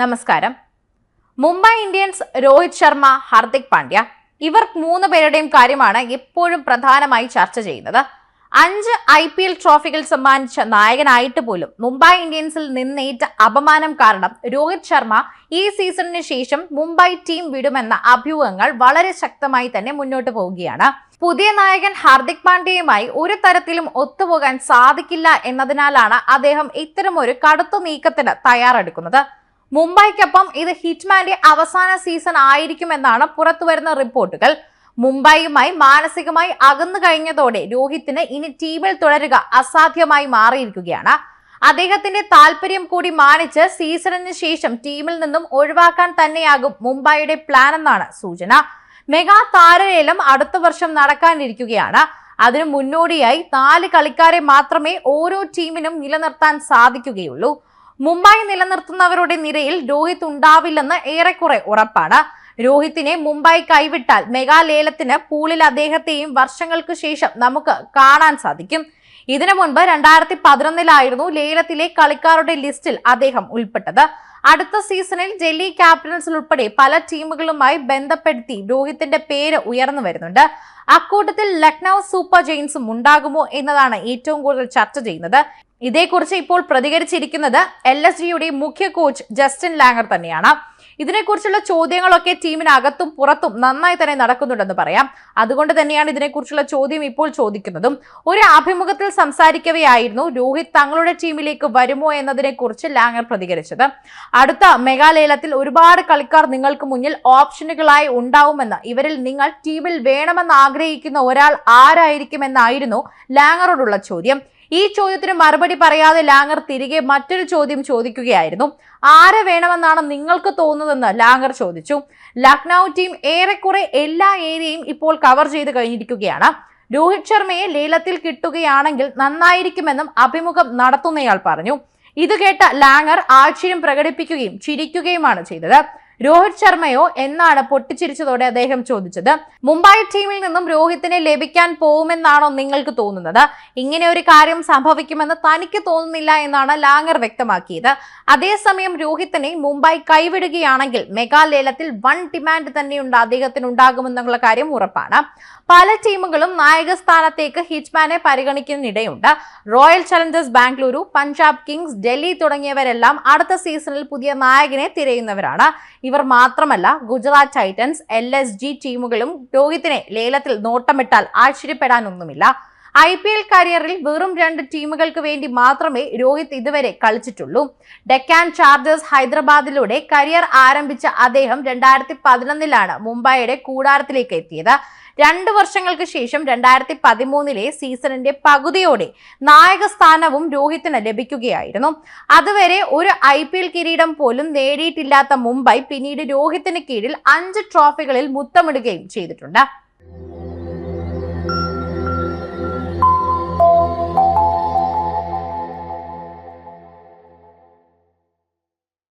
നമസ്കാരം. മുംബൈ ഇന്ത്യൻസ് രോഹിത് ശർമ്മ ഹാർദിക് പാണ്ഡ്യ ഇവർ മൂന്ന് പേരുടെയും കാര്യമാണ് എപ്പോഴും പ്രധാനമായി ചർച്ച ചെയ്യുന്നത്. അഞ്ച് ഐ പി എൽ ട്രോഫികൾ സമ്മാനിച്ച നായകനായിട്ട് പോലും മുംബൈ ഇന്ത്യൻസിൽ നിന്നേറ്റ അപമാനം കാരണം രോഹിത് ശർമ്മ ഈ സീസണിന് ശേഷം മുംബൈ ടീം വിടുമെന്ന അഭ്യൂഹങ്ങൾ വളരെ ശക്തമായി തന്നെ മുന്നോട്ട് പോവുകയാണ്. പുതിയ നായകൻ ഹാർദിക് പാണ്ഡ്യയുമായി ഒരു തരത്തിലും ഒത്തുപോകാൻ സാധിക്കില്ല എന്നതിനാലാണ് അദ്ദേഹം ഇത്തരമൊരു കടുത്ത നീക്കത്തിന് തയ്യാറെടുക്കുന്നത്. മുംബൈക്കൊപ്പം ഇത് ഹിറ്റ്മാന്റെ അവസാന സീസൺ ആയിരിക്കുമെന്നാണ് പുറത്തുവരുന്ന റിപ്പോർട്ടുകൾ. മുംബൈയുമായി മാനസികമായി അകന്നു കഴിഞ്ഞതോടെ രോഹിത്തിന് ഇനി ടീമിൽ തുടരുക അസാധ്യമായി മാറിയിരിക്കുകയാണ്. അദ്ദേഹത്തിന്റെ താല്പര്യം കൂടി മാനിച്ച് സീസണിന് ശേഷം ടീമിൽ നിന്നും ഒഴിവാക്കാൻ തന്നെയാകും മുംബൈയുടെ പ്ലാൻ എന്നാണ് സൂചന. മെഗാ താരലേലം അടുത്ത വർഷം നടക്കാനിരിക്കുകയാണ്. അതിനു മുന്നോടിയായി നാല് കളിക്കാരെ മാത്രമേ ഓരോ ടീമിനും നിലനിർത്താൻ സാധിക്കുകയുള്ളൂ. മുംബൈ നിലനിർത്തുന്നവരുടെ നിരയിൽ രോഹിത് ഉണ്ടാവില്ലെന്ന് ഏറെക്കുറെ ഉറപ്പാണ്. രോഹിത്തിനെ മുംബൈ കൈവിട്ടാൽ മെഗാലേലത്തിന് പൂളിൽ അദ്ദേഹത്തെയും വർഷങ്ങൾക്ക് ശേഷം നമുക്ക് കാണാൻ സാധിക്കും. ഇതിനു മുൻപ് രണ്ടായിരത്തി പതിനൊന്നിലായിരുന്നു ലേലത്തിലെ കളിക്കാരുടെ ലിസ്റ്റിൽ അദ്ദേഹം ഉൾപ്പെട്ടത്. അടുത്ത സീസണിൽ ഡൽഹി ക്യാപിറ്റൽസിൽ ഉൾപ്പെടെ പല ടീമുകളുമായി ബന്ധപ്പെടുത്തി രോഹിത്തിന്റെ പേര് ഉയർന്നു വരുന്നുണ്ട്. അക്കൂട്ടത്തിൽ ലക്നൌ സൂപ്പർ ജെയിൻസും ഉണ്ടാകുമോ എന്നതാണ് ഏറ്റവും കൂടുതൽ ചർച്ച ചെയ്യുന്നത്. ഇതേക്കുറിച്ച് ഇപ്പോൾ പ്രതികരിച്ചിരിക്കുന്നത് എൽ മുഖ്യ കോച്ച് ജസ്റ്റിൻ ലാംഗർ തന്നെയാണ്. ഇതിനെക്കുറിച്ചുള്ള ചോദ്യങ്ങളൊക്കെ ടീമിനകത്തും പുറത്തും നന്നായി തന്നെ നടക്കുന്നുണ്ടെന്ന് പറയാം. അതുകൊണ്ട് തന്നെയാണ് ഇതിനെക്കുറിച്ചുള്ള ചോദ്യം ഇപ്പോൾ ചോദിക്കുന്നതും. ഒരു അഭിമുഖത്തിൽ സംസാരിക്കവെയായിരുന്നു രോഹിത് തങ്ങളുടെ ടീമിലേക്ക് വരുമോ എന്നതിനെക്കുറിച്ച് ലാംഗർ പ്രതികരിച്ചത്. അടുത്ത മെഗാലേലത്തിൽ ഒരുപാട് കളിക്കാർ നിങ്ങൾക്ക് മുന്നിൽ ഓപ്ഷനുകളായി ഉണ്ടാവുമെന്ന് ഇവരിൽ നിങ്ങൾ ടീമിൽ വേണമെന്ന് ആഗ്രഹിക്കുന്ന ഒരാൾ ആരായിരിക്കുമെന്നായിരുന്നു ലാങ്ങറോടുള്ള ചോദ്യം. ഈ ചോദ്യത്തിന് മറുപടി പറയാതെ ലാങ്ങർ തിരികെ മറ്റൊരു ചോദ്യം ചോദിക്കുകയായിരുന്നു. ആരെ വേണമെന്നാണ് നിങ്ങൾക്ക് തോന്നുന്നതെന്ന് ലാങ്ങർ ചോദിച്ചു. ലക്നൌ ടീം ഏറെക്കുറെ എല്ലാ ഏരിയയും ഇപ്പോൾ കവർ ചെയ്ത് കഴിഞ്ഞിരിക്കുകയാണ്. രോഹിത് ശർമ്മയെ ലേലത്തിൽ കിട്ടുകയാണെങ്കിൽ നന്നായിരിക്കുമെന്നും അഭിമുഖം നടത്തുന്നയാൾ പറഞ്ഞു. ഇത് കേട്ട ലാങ്ങർ ആശ്ചര്യം പ്രകടിപ്പിക്കുകയും ചിരിക്കുകയുമാണ് ചെയ്തത്. രോഹിത് ശർമ്മയോ എന്നാണ് പൊട്ടിച്ചിരിച്ചതോടെ അദ്ദേഹം ചോദിച്ചത്. മുംബൈ ടീമിൽ നിന്നും രോഹിത്തിനെ ലഭിക്കാൻ പോകുമെന്നാണോ നിങ്ങൾക്ക് തോന്നുന്നത്? ഇങ്ങനെ ഒരു കാര്യം സംഭവിക്കുമെന്ന് തനിക്ക് തോന്നുന്നില്ല എന്നാണ് ലാംഗർ വ്യക്തമാക്കിയത്. അതേസമയം രോഹിത്തിനെ മുംബൈ കൈവിടുകയാണെങ്കിൽ മെഗാ ലേലത്തിൽ വൺ ഡിമാൻഡ് തന്നെയുണ്ട്. അദ്ദേഹത്തിന് ഉണ്ടാകുമെന്നുള്ള കാര്യം ഉറപ്പാണ്. പല ടീമുകളും നായക സ്ഥാനത്തേക്ക് ഹിറ്റ്മാനെ പരിഗണിക്കുന്നിടയുണ്ട് royal challengers Bengaluru Punjab kings Delhi തുടങ്ങിയവരെല്ലാം അടുത്ത സീസണിൽ പുതിയ നായകനെ തിരയുന്നവരാണ്. ഇവർ മാത്രമല്ല Gujarat titans L S G ടീമുകളും രോഹിത്തിനെ ലേലത്തിൽ നോട്ടമിട്ടാൽ ആശ്ചര്യപ്പെടാനൊന്നുമില്ല. ഐ പി എൽ കരിയറിൽ വെറും രണ്ട് ടീമുകൾക്ക് വേണ്ടി മാത്രമേ രോഹിത് ഇതുവരെ കളിച്ചിട്ടുള്ളൂ. ഡെക്കാൻ ചാർജേഴ്സ് ഹൈദരാബാദിലൂടെ കരിയർ ആരംഭിച്ച അദ്ദേഹം രണ്ടായിരത്തി പതിനൊന്നിലാണ് മുംബൈയുടെ കൂടാരത്തിലേക്ക് എത്തിയത്. രണ്ട് വർഷങ്ങൾക്ക് ശേഷം രണ്ടായിരത്തി പതിമൂന്നിലെ സീസണിന്റെ പകുതിയോടെ നായക സ്ഥാനവും രോഹിത്തിന് ലഭിക്കുകയായിരുന്നു. അതുവരെ ഒരു ഐ പി എൽ കിരീടം പോലും നേടിയിട്ടില്ലാത്ത മുംബൈ പിന്നീട് രോഹിത്തിന് കീഴിൽ അഞ്ച് ട്രോഫികളിൽ മുത്തമിടുകയും ചെയ്തിട്ടുണ്ട്.